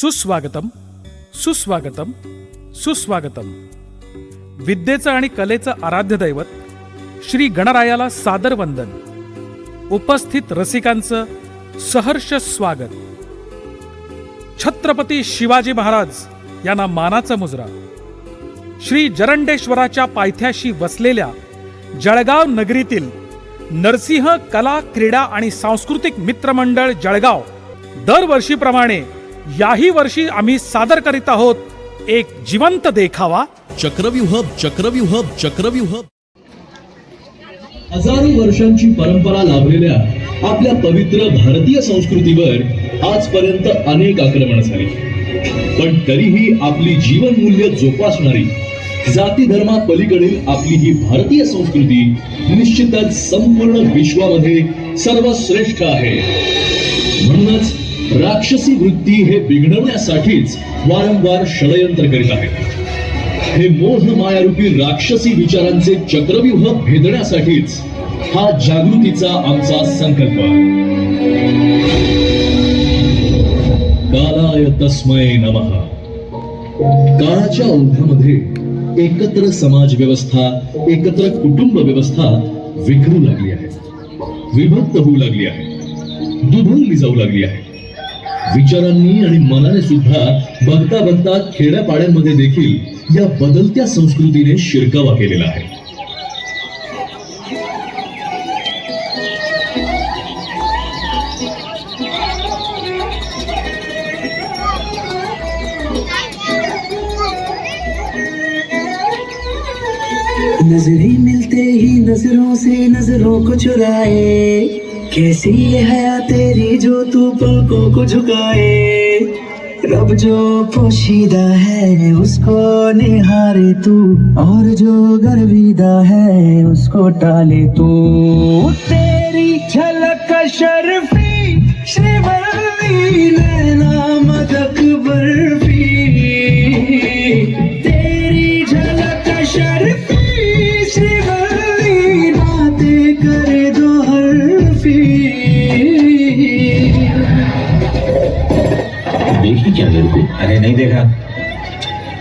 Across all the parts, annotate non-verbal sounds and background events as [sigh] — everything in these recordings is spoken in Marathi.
सुस्वागतम सुस्वागतम सुस्वागतम. विद्येचं आणि कलेचं आराध्य दैवत श्री गणरायाला सादर वंदन. उपस्थित रसिकांचं सहर्ष स्वागत. छत्रपती शिवाजी महाराज यांना मानाचा मुजरा. श्री जरंडेश्वराच्या पायथ्याशी वसलेल्या जळगाव नगरीतील नरसिंह कला क्रीडा आणि सांस्कृतिक मित्रमंडळ जळगाव दरवर्षीप्रमाणे याही वर्षी आम्ही सादर करीत आहोत एक जिवंत देखावा. चक्रव्यूह चक्रव्यूह चक्रव्यूह हजारो वर्षांची परंपरा लाभलेल्या आपल्या पवित्र भारतीय संस्कृतीवर आजपर्यंत अनेक आक्रमण झाली. पण तरीही आपली जीवनमूल्य जोपासणारी जाती धर्मा पलीकडील आपली ही भारतीय संस्कृती निश्चितच संपूर्ण विश्वामध्ये सर्वश्रेष्ठ आहे. म्हणूनच राक्षसी वृत्ती हे बिघडवण्यासाठीच वारंवार षडयंत्र करीत आहेत. हे मोह मायारूपी राक्षसी विचारांचे चक्रव्यूह भेदण्यासाठीच हा जागृतीचा आमचा संकल्प. कालाय तस्मय नमः. काळाच्या ओघामध्ये एकत्र समाज व्यवस्था एकत्र कुटुंब व्यवस्था विखरू लागली आहे. विभक्त होऊ लागली आहे. दुभंगली जाऊ लागली आहे. विचारांनी आणि मनाने सुद्धा बघता बघता खेड्यापाड्यांमध्ये देखील या बदलत्या संस्कृतीने शिरकावा केलेला आहे. नज़रें मिलते ही नज़रों से नज़रों को चुराए। कैसी ये हया तेरी जो तू पलकों को झुकाए? रब जो पोशीदा है, उसको निहारे तू। और जो गर्विदा है, उसको टाले तू। तेरी झलक शर्फी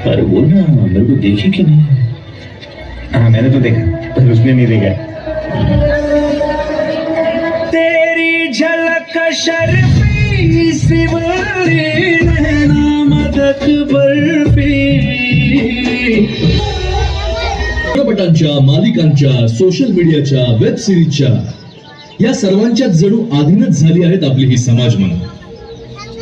अरे बोल ना मेरे को देखी कि नहीं? हाँ मैंने तो देखा पर उसने नहीं देखा। तेरी झलक शर्फी सिमरी नैना मदक बर्फी। चित्रपटांच्या मालिकांच्या सोशल मीडियाच्या वेब सिरीजच्या या सर्वांच्या जणू अधीनच झाली आहेत आपली ही समाज मन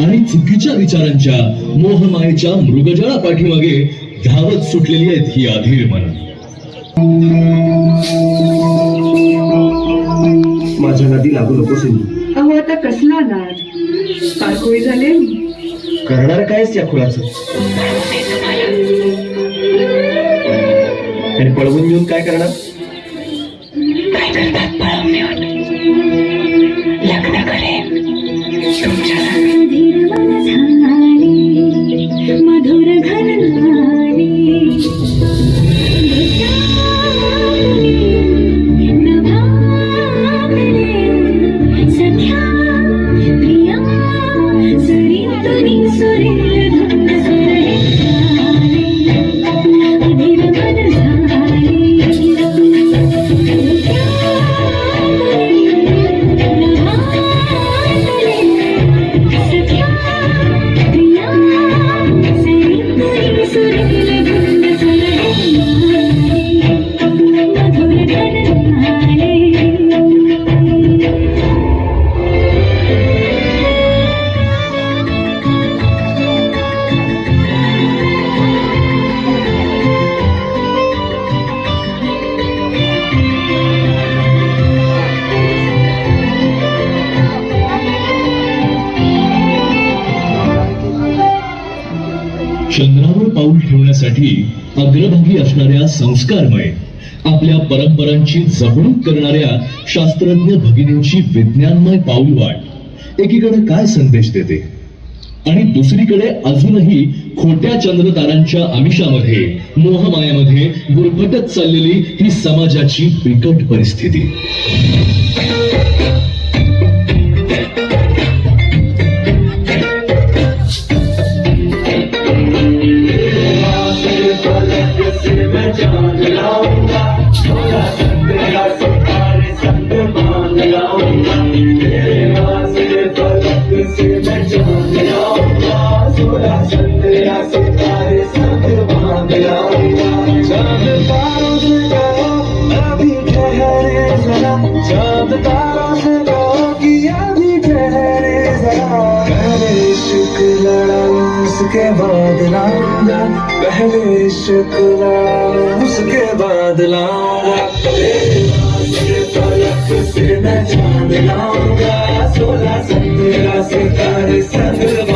आणि चुकीच्या विचारांच्या मोहमायेच्या मृगजळा पाठीमागे धावत सुटलेली आहेत ही अधीर मन. माझ्या नदी लागू नकोस अहो आता कसला नाद पारकोळी झाले. करणार कायच या खुळाचं आणि पळवून घेऊन काय करणार? मधुर चंद्रावर पाऊल ठेवण्यासाठी अग्रभागी असणाऱ्या संस्कारमय आपल्या परंपरांची जपणूक करणाऱ्या शास्त्रज्ञ भगिनींची विज्ञानमय पाऊलवाट एकीकडे काय संदेश देते? आणि दुसरीकडे अजूनही खोट्या चंद्रतारांच्या आमिषामध्ये मोहमायामध्ये गुरफटत चाललेली ही समाजाची बिकट परिस्थिती. पहले उसके बाद लाऊंगा पलक से लाऊंगा। सोलह सत्रह सितारे संग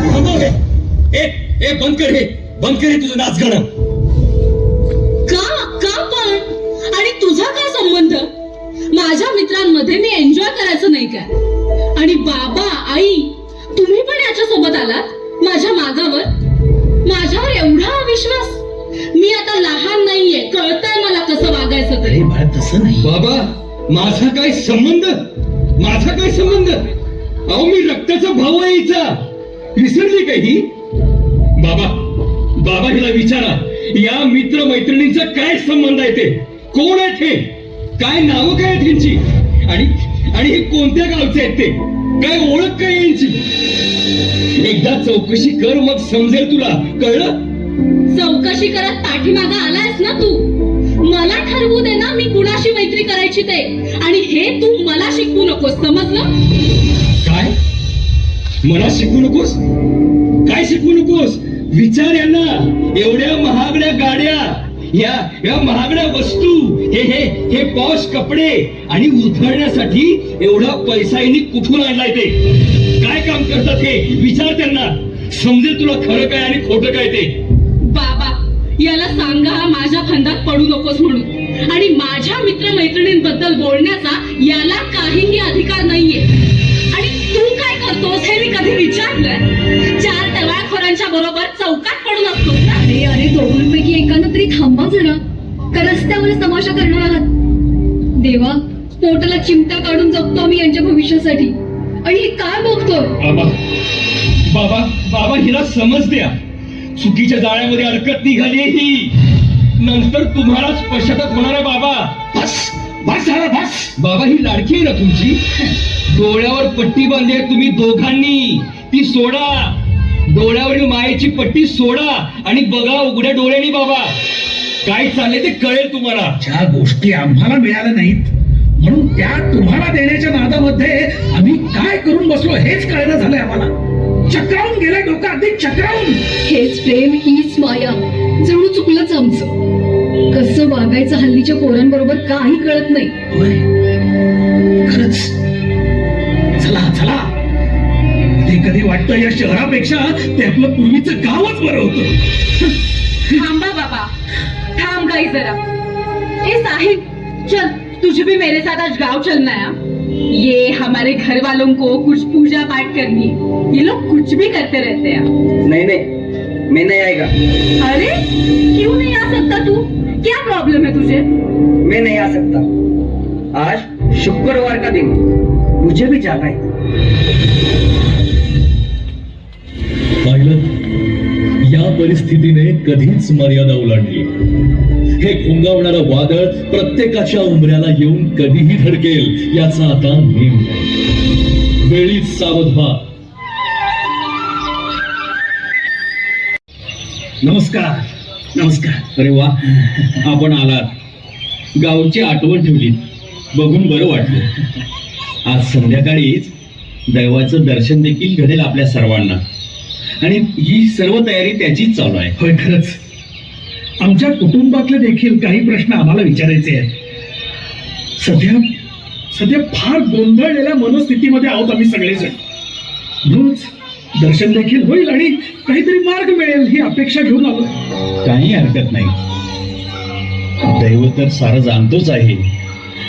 ए ए बंद कर हे बंद कर हे तुझं नाच गाणं मित्रांमध्ये मी एन्जॉय करायचं नाही काय? आणि बाबा आई तुम्ही पण याच्या सोबत आलात? माझ्या मागावर? माझ्यावर एवढा अविश्वास? मी आता लहान नाहीये कळतंय मला कसं वागायचं ते. बाळा तसं नाही. बाबा माझा काय संबंध? माझा काय संबंध? अहो मी रक्ताचा भाऊ आहे हिचा विसरली का ही? बाबा बाबा हिला विचारा. या मित्र मैत्रिणींचा काय संबंध आहे ते? कोण आहेत हे काय नावं काय आहेत यांची आणि आणि हे कोणत्या गावचे आहेत ते? काय ओळख काय यांची? एकदा चौकशी कर मग समजेल तुला. कळलं? चौकशी करत पाठीमागा आलायस ना तू? मला ठरवू दे ना मी कुणाशी मैत्री करायची ते. आणि हे तू मला शिकवू नकोस समजलं? काय? मला शिकू नकोस? काय शिकू नकोस? विचार यांना. एवढ्या महागड्या गाड्या. या या महागड्या वस्तू हे हे हे पॉश कपडे आणि उधळण्यासाठी एवढा पैसा यांनी कुठून आणलाय ते? काय काम करतात हे? विचार त्यांना. समजेल तुला खरं काय आणि खोटं काय ते? बाबा याला सांगा माझ्या फंदात पडू नकोस म्हणून. आणि माझ्या मित्रमैत्रिणींबद्दल बोलण्याचा याला काहीही अधिकार नाहीये. आणि तू काय करतोस हे मी कधी विचारलंय? एकानं तरी थांबा जरा का रस्त्यावर तमाशा करणार आहात. देवा पोटाला चिमटा काढून जगतो आम्ही यांच्या भविष्यासाठी. आणि हे काय बघतोय? बाबा बाबा बाबा हिला समज द्या. चुकीच्या जाळ्यामध्ये अडकत निघाली ही नंतर तुम्हालाच पश्चाताप होणार आहे बाबा. बस बस झाला बस. बाबा ही लाडकी आहे ना तुमची? [laughs] डोळ्यावर पट्टी बांधली आहे तुम्ही दोघांनी. ती सोडा. डोळ्यावरील मायेची पट्टी सोडा आणि बघा उघड्या डोळ्यांनी बाबा. काय चाललंय ते कळेल तुम्हाला. ज्या गोष्टी आम्हाला मिळाल्या नाहीत म्हणून त्या तुम्हाला देण्याच्या नादामध्ये आम्ही काय करून बसलो हेच कळणं झालंय आम्हाला. चक्रावून गेलाय डोकं अधिक चक्रावून. हेच प्रेम हीच माया. जणू चुकलंच आमचं. कसं वागायचं हल्लीच्या पोरांबरोबर काही कळत नाही. खरंच. चला चला. कधी कधी वाटतं या शहरापेक्षा ते आपलं पूर्वीचं गावच बरं होतं. थांबा बाबा. थांब गई जरा. ए साहिब चल. तुझे भी मेरे साथ आज गांव चलना है? ये हमारे घर वालों को कुछ पूजा पाठ करनी ये लोग कुछ भी करते रहते हैं. नाही नाही. मी नाही आएगा. अरे क्यों नहीं आ सकता तू? क्या प्रॉब्लम है तुझे? मैं नहीं आ सकता. आज शुक्रवार का दिन. मुझे भी जाना है. पाहिलं? या परिस्थितीने कधीच मर्यादा ओलांडली हे घोंगावणारं वादळ प्रत्येकाच्या उमऱ्याला येऊन कधीही धडकेल याचा आता नेम नाही. वेळीच सावध व्हा. नमस्कार. नमस्कार. अरे वा. आपण आलात. गावची आठवण ठेवली. बघून बरं वाटलं. आज संध्याकाळीच दैवाचं दर्शन देखील घडेल आपल्या सर्वांना. आणि ही सर्व तयारी त्याचीच चालू आहे. होय खरंच. आमच्या कुटुंबातले देखील काही प्रश्न आम्हाला विचारायचे आहेत. सध्या सध्या फार गोंधळलेल्या मनस्थितीमध्ये आहोत आम्ही सगळेजण. रोज दर्शन देखील होईल आणि काहीतरी मार्ग मिळेल ही अपेक्षा घेऊन आलो. काही हरकत नाही. दैव तर सारं जाणतोच आहे.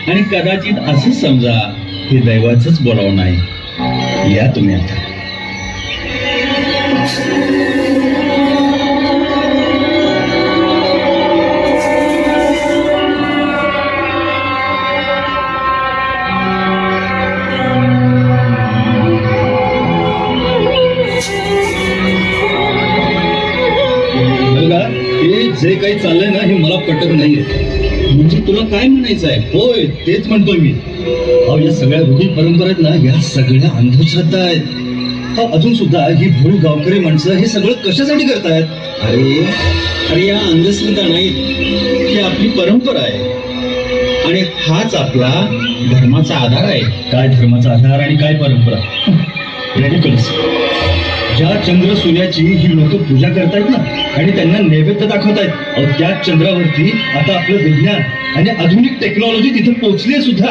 आणि कदाचित असंच समजा हे दैवाचंच बोलावं नाही. या तुम्ही आता. जे काही चाललंय ना हे मला पटत नाहीये. म्हणजे तुला काय म्हणायचं आहे? होय तेच म्हणतोय मी. अहो या सगळ्या रूढी परंपरा आहेत ना या सगळ्या अंधश्रद्धा आहेत. अहो, अजून सुद्धा ही भूळ गावकरी माणसं हे सगळं कशासाठी करतायत? अरे अरे या अंधश्रद्धा नाहीत ही आपली परंपरा आहे. आणि हाच आपला धर्माचा आधार आहे. काय धर्माचा आधार आणि काय परंपरा? रेडिकल्स ज्या चंद्र सूर्याची ही लोक पूजा करतायत ना आणि त्यांना नैवेद्य दाखवतायत. अहो त्याच चंद्रावरती आता आपलं विज्ञान आणि आधुनिक टेक्नॉलॉजी तिथे पोहोचली सुद्धा.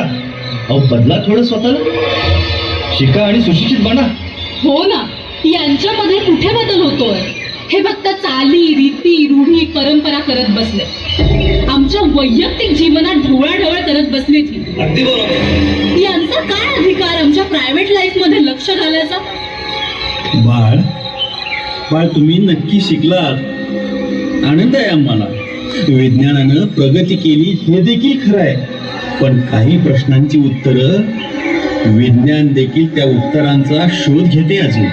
अहो बदला थोडं स्वतःला. शिका आणि सुशिक्षित बना. हो ना यांच्यामध्ये कुठे बदल होतोय? हे फक्त चाली रीती रूढी परंपरा करत बसले. आमच्या वैयक्तिक जीवनात ढवळाढवळ करत बसली यांचा काय अधिकार आमच्या प्रायव्हेट लाईफमध्ये लक्ष घालायचा? बाळ बाळ तुम्ही नक्की शिकलात. आनंद आहे आम्हाला. विज्ञानानं प्रगती केली हे देखील खरं आहे पण काही प्रश्नांची उत्तरं विज्ञान देखील त्या उत्तरांचा शोध घेते अजून.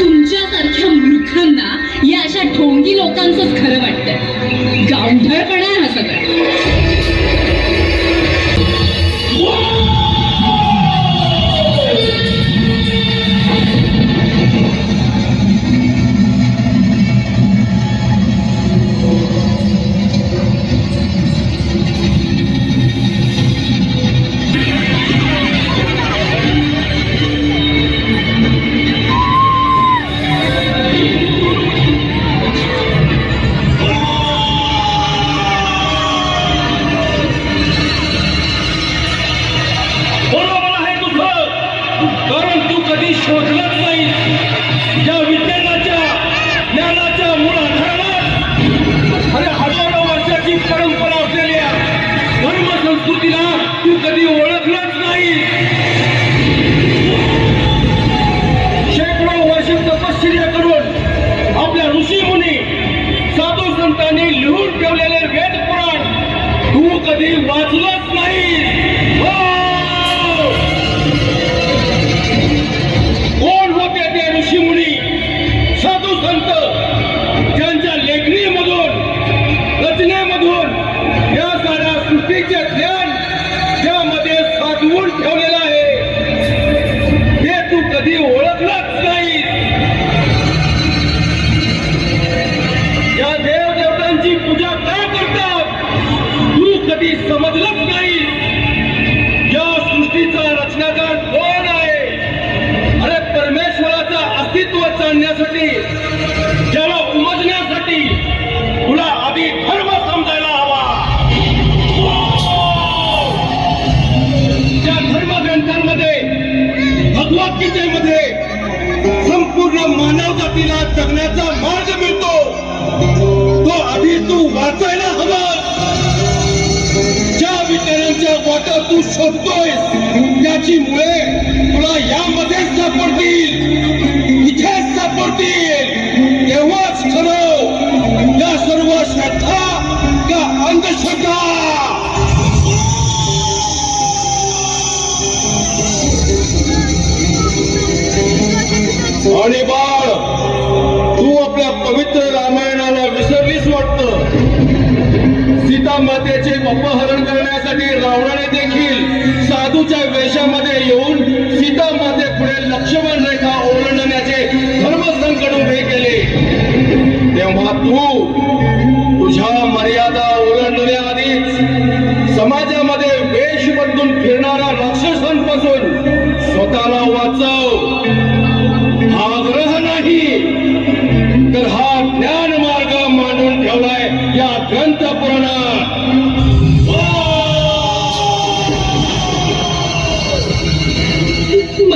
तुमच्यासारख्या मूर्खांना या अशा ठोंगी लोकांचंच खरं वाटतंय. गावढळपणा Amen. हे तू कधी जातीला मार्ग मिळतो. तो आधी तू वाचायला हवा. ज्या विचारांच्या वाटा तू शोधतोय त्याची मुळे तुला यामध्येच सापडतील. इथेच सापडतील. मातेचे अपहरण करण्यासाठी रावणाने देखील साधूच्या वेशामध्ये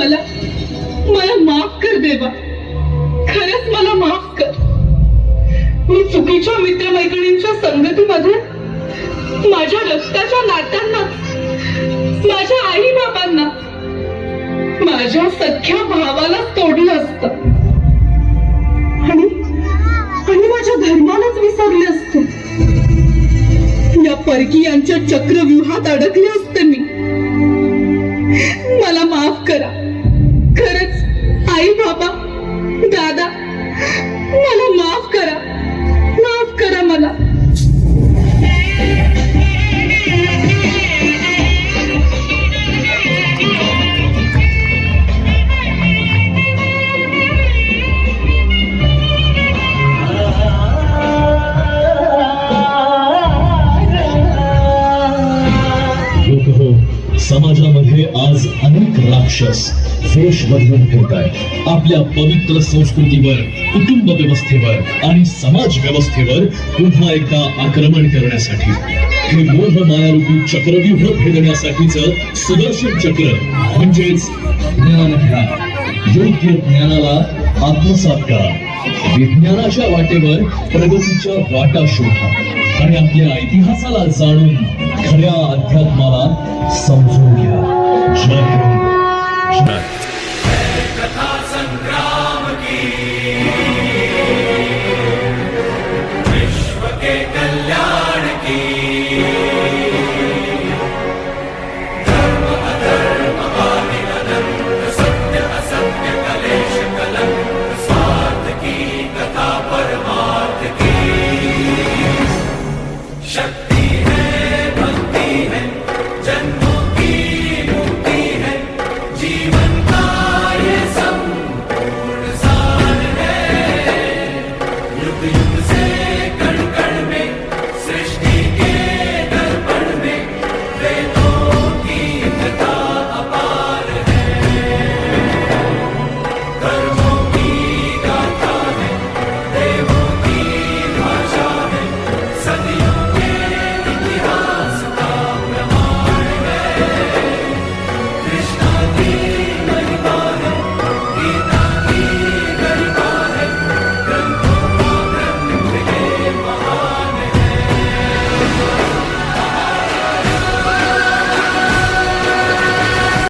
मला मला माफ कर देवा. खरंच मला माफ कर. मी चुकीच्या मित्रमैत्रिणींच्या संगतीमध्ये माझ्या रक्ताच्या नात्यांना माझ्या आई बाबांना माझ्या सख्या भावाला तोडलं असत. आणि आणि माझ्या धर्मालाच विसरले असते. या परकीयांच्या चक्रव्यूहात अडकले असते मी. मला माफ करा. राक्षस वेश बदलून फिरतायत आपल्या पवित्र संस्कृतीवर कुटुंब व्यवस्थेवर आणि समाज व्यवस्थेवर पुन्हा एकदा आक्रमण करण्यासाठी हे मोह मायारूपी चक्रव्यूह भेदण्यासाठीच सदर्शन चक्र म्हणजेच ज्ञान योग्य ज्ञानाला आत्मसात करा. विज्ञानाच्या वाटेवर प्रगतीच्या वाटा शोधा. आणि आपल्या इतिहासाला जाणून खऱ्या अध्यात्माला समजून घ्या. जय कृष्ण कथा